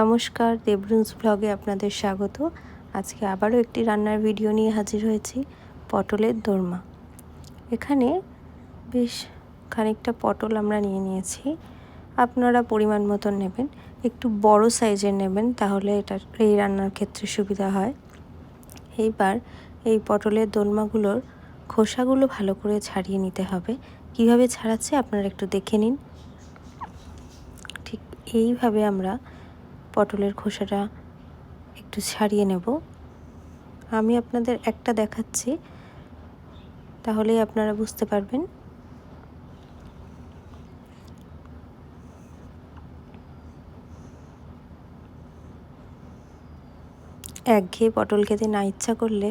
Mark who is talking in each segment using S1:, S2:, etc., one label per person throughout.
S1: নমস্কার, দেবরুন্স ব্লগে আপনাদের স্বাগত। আজকে আবারও একটি রান্নার ভিডিও নিয়ে হাজির হয়েছি, পটলের দোরমা। এখানে বেশ খানিকটা পটল আমরা নিয়ে নিয়েছি। আপনারা পরিমাণ মতন নেবেন, একটু বড় সাইজের নেবেন, তাহলে এটা এই রান্নার ক্ষেত্রে সুবিধা হয়। এইবার এই পটলের দোলমাগুলোর খোসাগুলো ভালো করে ছাড়িয়ে নিতে হবে। কীভাবে ছাড়াচ্ছে আপনারা একটু দেখে নিন। ঠিক এইভাবে আমরা পটলের খোসাটা একটু ছাড়িয়ে নেব। আমি আপনাদের একটা দেখাচ্ছি, তাহলেই আপনারা বুঝতে পারবেন। একঘেয়ে পটল খেতে না ইচ্ছা করলে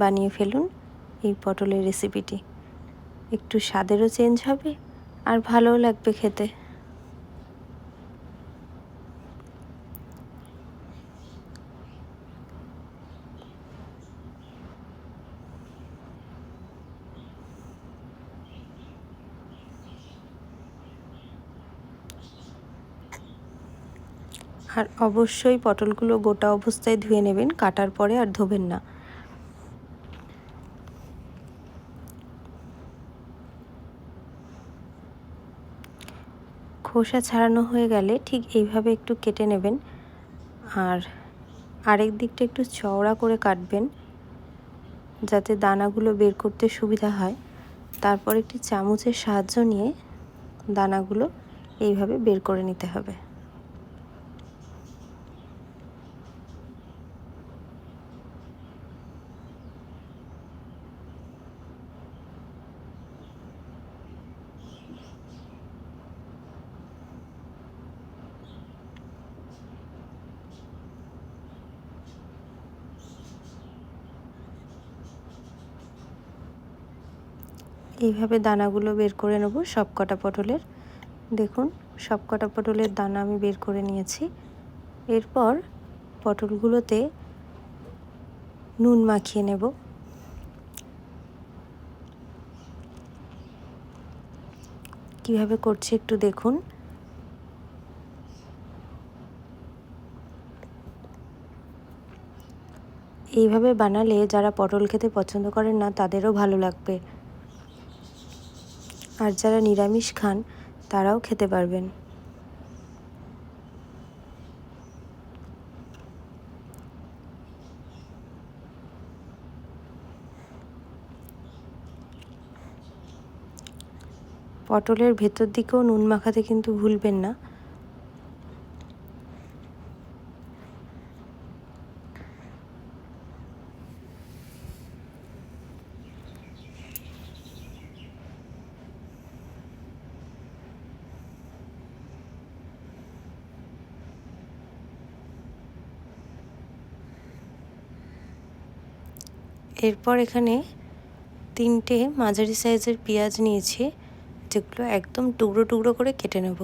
S1: বানিয়ে ফেলুন এই পটলের রেসিপিটি একটু স্বাদেরও চেঞ্জ হবে আর ভালোও লাগবে খেতে আর অবশ্যই পটলগুলো গোটা অবস্থায় ধুয়ে নেবেন, কাটার পরে আর ধোবেন না। খোসা ছাড়ানো হয়ে গেলে ঠিক এইভাবে একটু কেটে নেবেন। আর আরেক দিকটা একটু চওড়া করে কাটবেন, যাতে দানাগুলো বের করতে সুবিধা হয়। তারপর একটি চামচের সাহায্য নিয়ে দানাগুলো এইভাবে বের করে নিতে হবে। এইভাবে দানাগুলো বের করে নেব সব কটা পটলের। দেখুন সব কটা পটলের দানা আমি বের করে নিয়েছি। এরপর পটলগুলোতে নুন মাখিয়ে নেব। কীভাবে করছি একটু দেখুন। এইভাবে বানালে যারা পটল খেতে পছন্দ করেন না, তাদেরও ভালো লাগবে। আর যারা নিরামিষ খান, তারাও খেতে পারবেন। পটলের ভেতর দিকেও নুন মাখাতে কিন্তু ভুলবেন না। এরপর এখানে তিনটে মাঝারি সাইজের পেঁয়াজ নিয়েছি যেগুলো একদম টুকরো টুকরো করে কেটে নেব।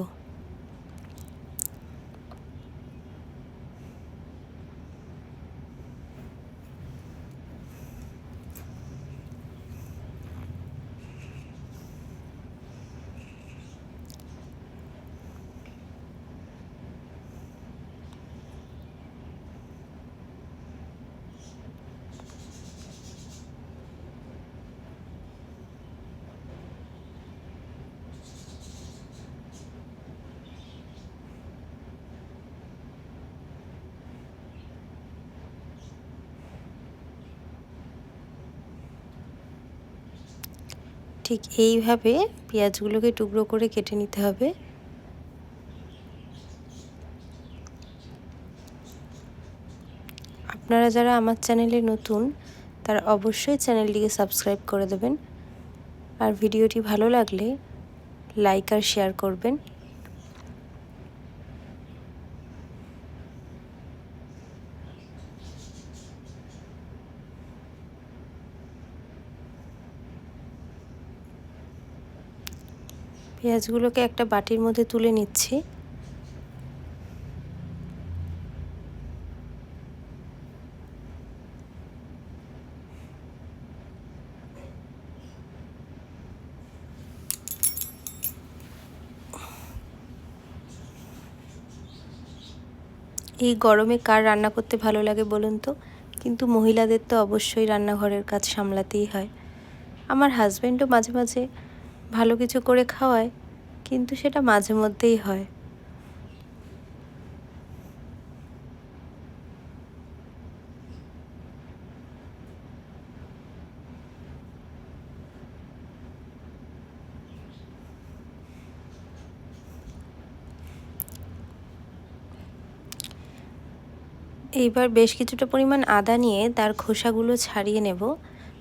S1: ঠিক এইভাবে পেঁয়াজগুলোকে টুকরো করে কেটে নিতে হবে। আপনারা যারা আমার চ্যানেলে নতুন, তারা অবশ্যই চ্যানেলটিকে সাবস্ক্রাইব করে দেবেন। আর ভিডিওটি ভালো লাগলে লাইক আর শেয়ার করবেন। পেঁয়াজগুলোকে একটা বাটির মধ্যে তুলে নিচ্ছি। এই গরমে কার রান্না করতে ভালো লাগে বলুন তো? কিন্তু মহিলাদের তো অবশ্যই রান্নাঘরের কাজ সামলাতেই হয়। আমার হাজব্যান্ডও মাঝে মাঝে ভালো কিছু করে খাওয়ায়, কিন্তু সেটা মাঝে মধ্যেই হয়। এইবার বেশ কিছুটা পরিমাণ আদা নিয়ে তার খোসাগুলো ছাড়িয়ে নেব,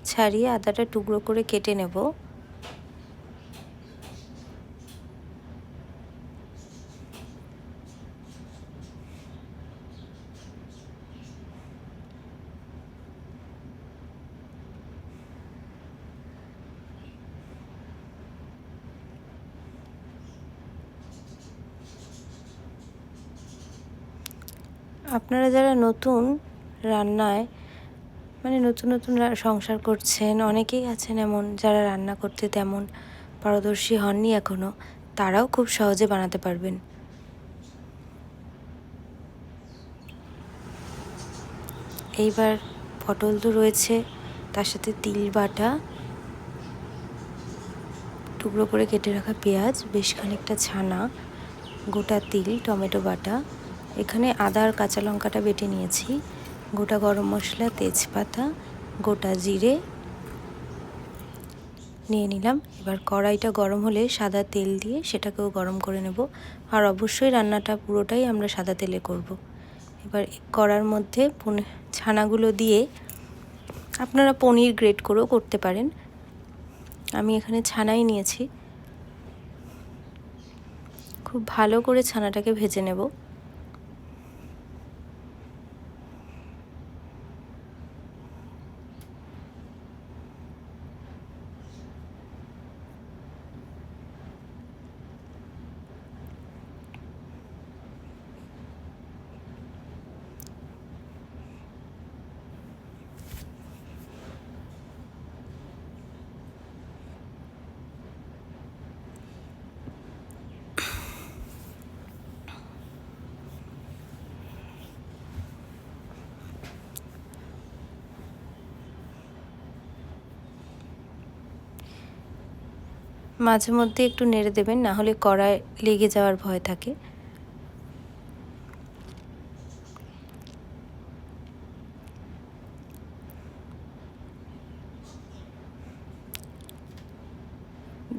S1: ছাড়িয়ে আদাটা টুকরো করে কেটে নেব। আপনারা যারা নতুন রান্নায় মানে নতুন নতুন সংসার করছেন, অনেকেই আছেন এমন যারা রান্না করতে তেমন পারদর্শী হননি এখনও তারাও খুব সহজে বানাতে পারবেন। এইবার পটল তো রয়েছে, তার সাথে তিল বাটা, টুকরো করে কেটে রাখা পেঁয়াজ, বেশ খানিকটা ছানা, গোটা তিল, টমেটো বাটা এখানে আদা আর কাঁচা লঙ্কাটা বেটে নিয়েছি, গোটা গরম মশলা, তেজপাতা, গোটা জিরে নিয়ে নিলাম। এবার কড়াইটা গরম হলে সাদা তেল দিয়ে সেটাকেও গরম করে নেব। আর অবশ্যই রান্নাটা পুরোটাই আমরা সাদা তেলে করব। এবার কড়ার মধ্যে ছানাগুলো দিয়ে আপনারা পনির গ্রেট করেও করতে পারেন। আমি এখানে ছানাই নিয়েছি। খুব ভালো করে ছানাটাকে ভেজে নেব। মাঝে মধ্যে একটু নেড়ে দেবেন, না হলে কড়ায় লেগে যাওয়ার ভয় থাকে।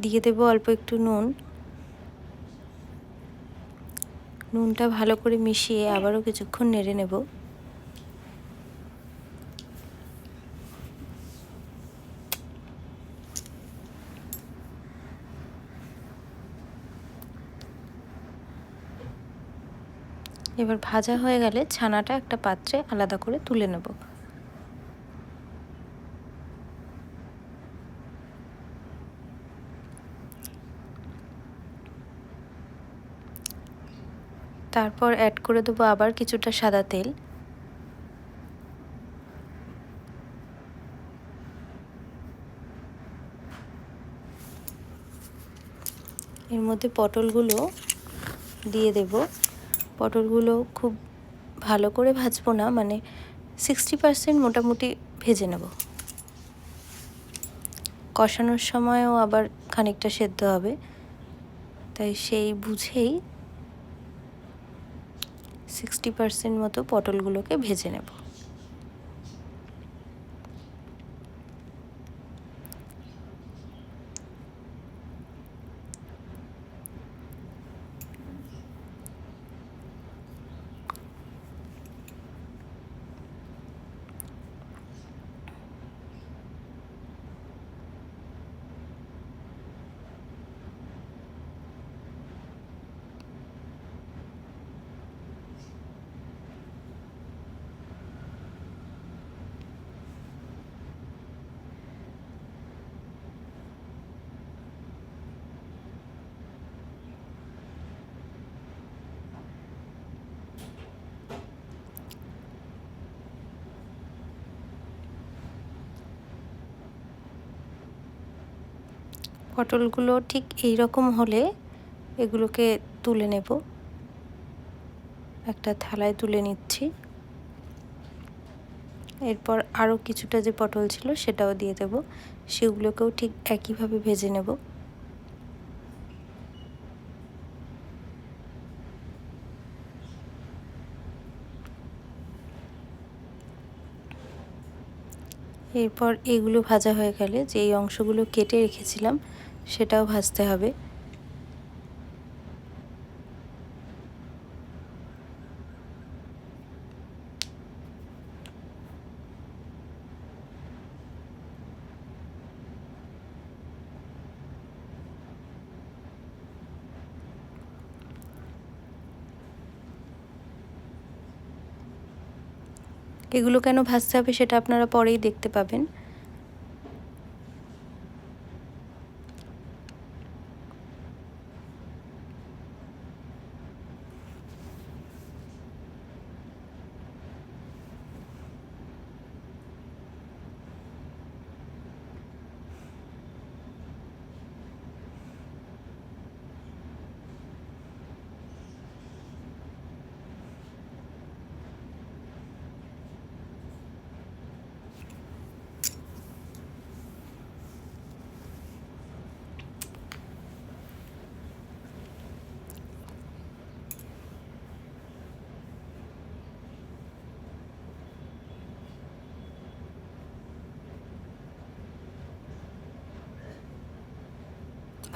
S1: দিয়ে দেবো অল্প একটু নুন। নুনটা ভালো করে মিশিয়ে আবারও কিছুক্ষণ নেড়ে নেব। এবার ভাজা হয়ে গেলে ছানাটা একটা পাত্রে আলাদা করে তুলে নেব। তারপর অ্যাড করে দেবো আবার কিছুটা সাদা তেল। এর মধ্যে পটলগুলো দিয়ে দেব। পটলগুলো খুব ভালো করে ভাজবো না মানে সিক্সটি পারসেন্ট মোটামুটি ভেজে নেব। কষানোর সময়ও আবার খানিকটা সেদ্ধ হবে, তাই সেই বুঝেই সিক্সটি পারসেন্ট মতো পটলগুলোকে ভেজে নেব। পটলগুলো ঠিক এই রকম হলে এগুলোকে তুলে নেব। একটা থালায় তুলে নিচ্ছি। এরপর আরও কিছুটা যে পটল ছিল সেটাও দিয়ে দেব। সেগুলোকেও ঠিক একইভাবে ভেজে নেব। এরপর এগুলো ভাজা হয়ে গেলে যে এই অংশগুলো কেটে রেখেছিলাম সেটাও ভাজতে হবে। এগুলো কেন ভাজতে হবে সেটা আপনারা পরেই দেখতে পাবেন।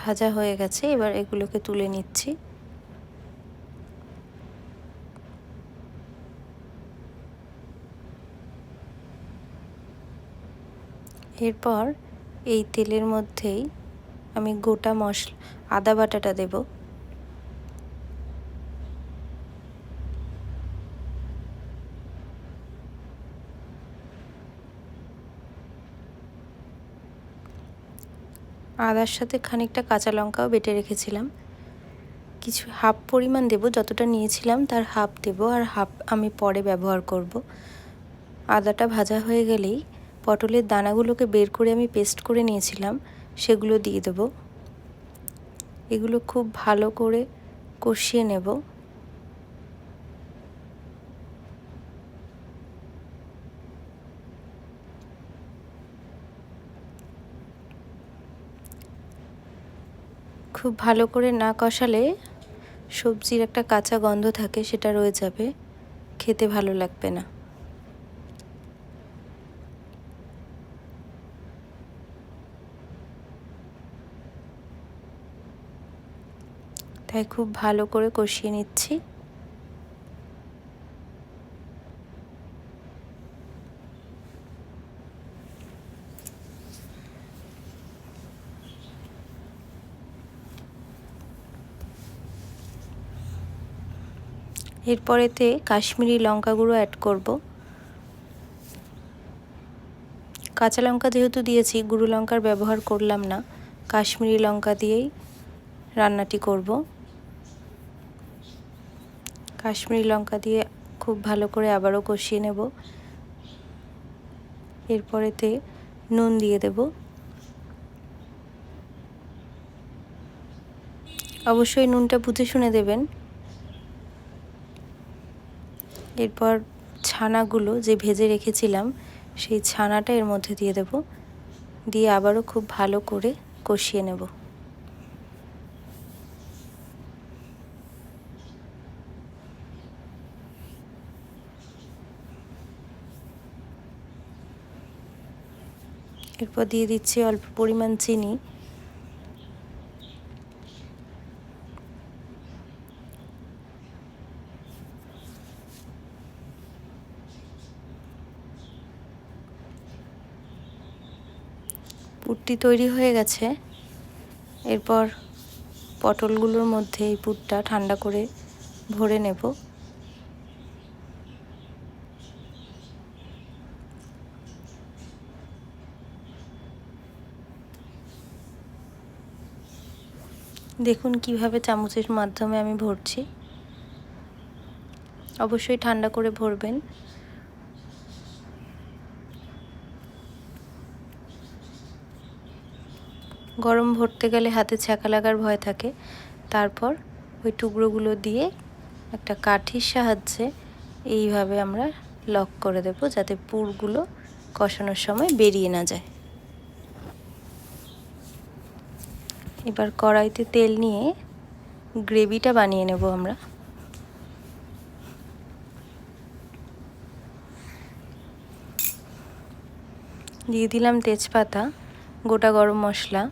S1: ভাজা হয়ে গেছে, এবার এগুলোকে তুলে নিচ্ছি। এরপর এই তেলের মধ্যেই আমি গোটা মশলা, আদা বাটাটা দেবো। আদার সাথে খানিকটা কাঁচা লঙ্কাও বেটে রেখেছিলাম। কিছু হাফ পরিমাণ দেব, যতটা নিয়েছিলাম তার হাফ দেব আর হাফ আমি পরে ব্যবহার করব। আদাটা ভাজা হয়ে গেলেই পটলের দানাগুলোকে বের করে আমি পেস্ট করে নিয়েছিলাম, সেগুলো দিয়ে দেব। এগুলো খুব ভালো করে কষিয়ে নেব। খুব ভালো করে না কষালে সবজির একটা কাঁচা গন্ধ থাকে, সেটা রয়ে যাবে। খেতে ভালো লাগবে না। তাই খুব ভালো করে কষিয়ে নিচ্ছি। এরপরেতে কাশ্মীরি লঙ্কা গুঁড়ো অ্যাড করব। কাঁচা লঙ্কা যেহেতু দিয়েছি, গুঁড়ো লঙ্কার ব্যবহার করলাম না। কাশ্মীরি লঙ্কা দিয়েই রান্নাটি করব। কাশ্মীরি লঙ্কা দিয়ে খুব ভালো করে আবারও কষিয়ে নেব। এরপরেতে নুন দিয়ে দেব। অবশ্যই নুনটা বুঝে শুনে দেবেন। এরপর ছানাগুলো যে ভেজে রেখেছিলাম, সেই ছানাটা এর মধ্যে দিয়ে দেব। দিয়ে আবারও খুব ভালো করে কষিয়ে নেব। এরপর দিয়ে দিচ্ছি অল্প পরিমাণ চিনি। পুরটি তৈরি হয়ে গেছে। এরপর পটলগুলোর মধ্যে এই পুরটা ঠান্ডা করে ভরে নেব। দেখুন কীভাবে চামচের মাধ্যমে আমি ভরছি। অবশ্যই ঠান্ডা করে ভরবেন। গরম ভরতে গেলে হাতে ছ্যাঁকা লাগার ভয় থাকে। তারপর ওই টুকরোগুলো দিয়ে একটা কাঠির সাহায্যে এইভাবে আমরা লক করে দেব যাতে পুরগুলো কষানোর সময় বেরিয়ে না যায়। এবার কড়াইতে তেল নিয়ে গ্রেভিটা বানিয়ে নেব আমরা। দিয়ে দিলাম তেজপাতা, গোটা গরম মশলা।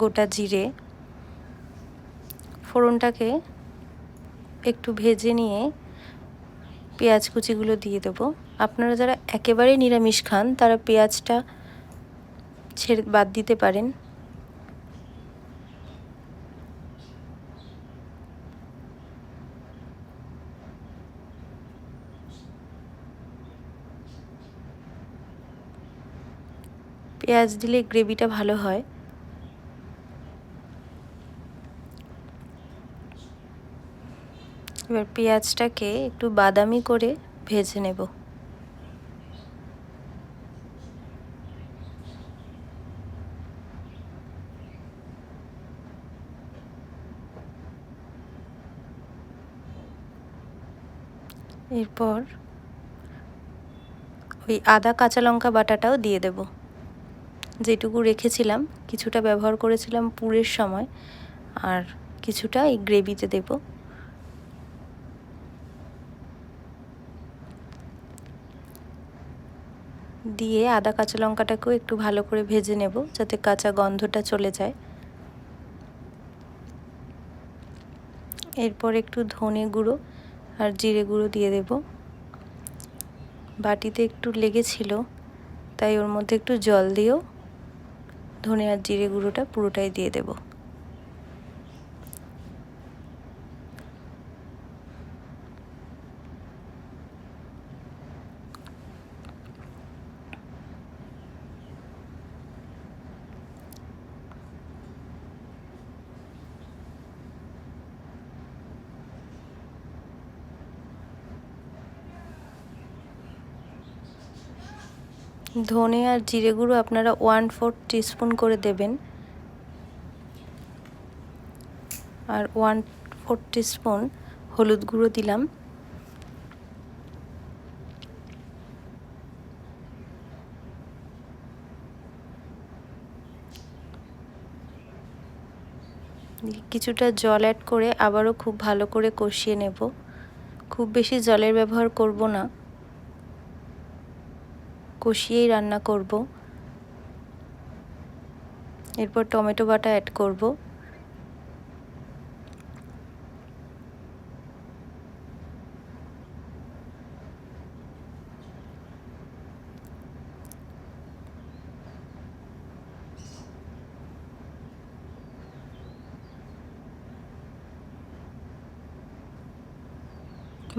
S1: গোটা জিরে ফোড়নটাকে একটু ভেজে নিয়ে পেঁয়াজ কুচিগুলো দিয়ে দেবো। আপনারা যারা একেবারে নিরামিষ খান, তারা পেঁয়াজটা ছেড়ে বাদ দিতে পারেন। পেঁয়াজ দিলে গ্রেভিটা ভালো হয়। এবার পেঁয়াজটাকে একটু বাদামি করে ভেজে নেব। এরপর ওই আদা কাঁচা লঙ্কা বাটাটাও দিয়ে দেব। যেটুকু রেখেছিলাম, কিছুটা ব্যবহার করেছিলাম পুরের সময়, আর কিছুটা এই গ্রেভিতে দেবো। দিয়ে আদা কাঁচা লঙ্কাটাকেও একটু ভালো করে ভেজে নেব যাতে কাঁচা গন্ধটা চলে যায়। এরপর একটু ধনে গুঁড়ো আর জিরে গুঁড়ো দিয়ে দেব। বাটিতে একটু লেগেছিল, তাই ওর মধ্যে একটু জল দিয়েও ধনে আর জিরে গুঁড়োটা পুরোটাই দিয়ে দেবো। ধনে আর জিরে গুঁড়ো আপনারা ওয়ান ফোর টিস্পুন করে দেবেন। আর ওয়ান ফোর টিস্পুন হলুদ গুঁড়ো দিলাম। কিছুটা জল অ্যাড করে আবারও খুব ভালো করে কষিয়ে নেব। খুব বেশি জলের ব্যবহার করব না। কষিয়েই রান্না করব। এরপর টমেটো বাটা অ্যাড করব।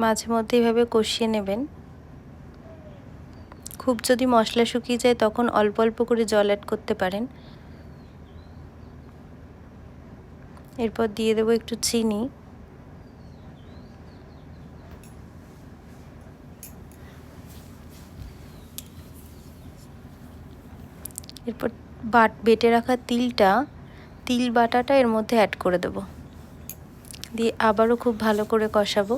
S1: মাঝে মধ্যে এইভাবে কষিয়ে নেবেন। খুব যদি মশলা শুকিয়ে যায়, তখন অল্প অল্প করে জল অ্যাড করতে পারেন। এরপর দিয়ে দেবো একটু চিনি। এরপর বাট, বেটে রাখা তিলটা, তিল বাটাটা এর মধ্যে অ্যাড করে দেব। দিয়ে আবারও খুব ভালো করে কষাবো।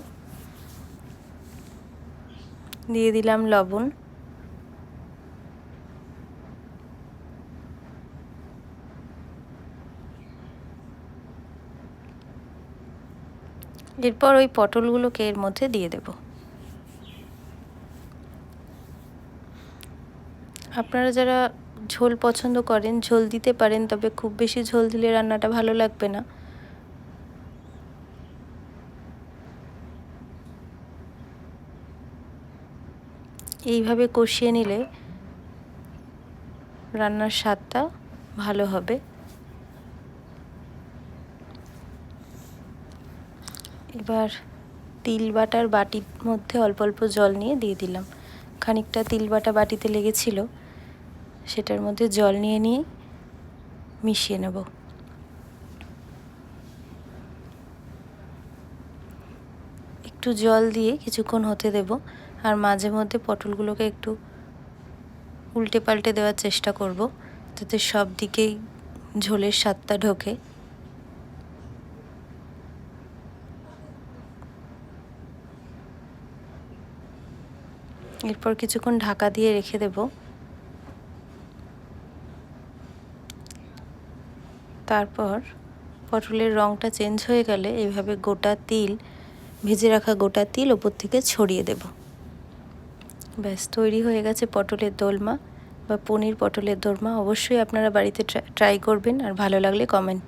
S1: দিয়ে দিলাম লবণ। এরপর ওই পটলগুলোকে এর মধ্যে দিয়ে দেব। আপনারা যারা ঝোল পছন্দ করেন, ঝোল দিতে পারেন, তবে খুব বেশি ঝোল দিলে রান্নাটা ভালো লাগবে না। এইভাবে কষিয়ে নিলে রান্নার স্বাদটা ভালো হবে। এবার তিল বাটার বাটির মধ্যে অল্প অল্প জল নিয়ে দিয়ে দিলাম। খানিকটা তিল বাটা বাটিতে লেগেছিল, সেটার মধ্যে জল নিয়ে নিয়ে মিশিয়ে নেব। একটু জল দিয়ে কিছুক্ষণ হতে দেব আর মাঝে মধ্যে পটলগুলোকে একটু উল্টে পাল্টে দেওয়ার চেষ্টা করব, যাতে সব দিকেই ঝোলের স্বাদটা ঢোকে। এরপর কিছুক্ষণ ঢাকা দিয়ে রেখে দেব। তারপর পটলের রঙটা চেঞ্জ হয়ে গেলে এইভাবে গোটা তিল, ভেজে রাখা গোটা তিল ওপর থেকে ছড়িয়ে দেব। ব্যাস, তৈরি হয়ে গেছে পটলের দোলমা বা পনির পটলের দোলমা। অবশ্যই আপনারা বাড়িতে ট্রাই করবেন আর ভালো লাগলে কমেন্ট।